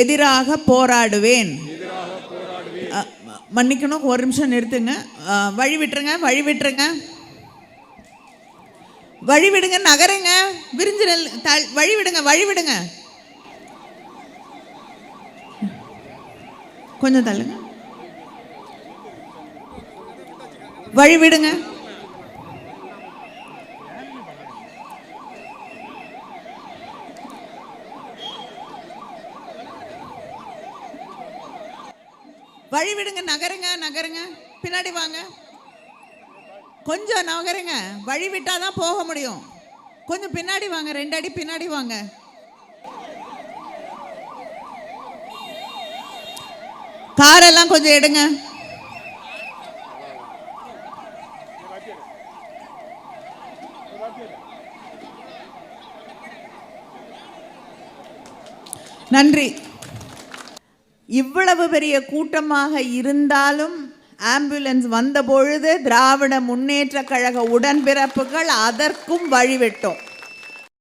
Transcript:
எதிராக போராடுவேன். மன்னிக்கணும் ஒரு நிமிஷம் நிறுத்துங்க. வழி விட்டுருங்க வழி விட்டுருங்க. வழி விடுங்க நகருங்க. விரிஞ்சு நெல் வழி விடுங்க வழி விடுங்க. கொஞ்சம் தள்ளுங்க. வழி விடுங்க. வழிவிடுங்க நகருங்க நகருங்க. பின்னாடி வாங்க. கொஞ்சம் நகருங்க. வழி விட்டால் தான் போக முடியும். கொஞ்சம் பின்னாடி வாங்க ரெண்டு அடி பின்னாடி வாங்க. காரெல்லாம் கொஞ்சம் எடுங்க. நன்றி. இவ்வளவு பெரிய கூட்டமாக இருந்தாலும் ஆம்புலன்ஸ் வந்த பொழுது திராவிட முன்னேற்ற கழக உடன்பிறப்புகள் அதற்கும் வழிவிட்டோம்.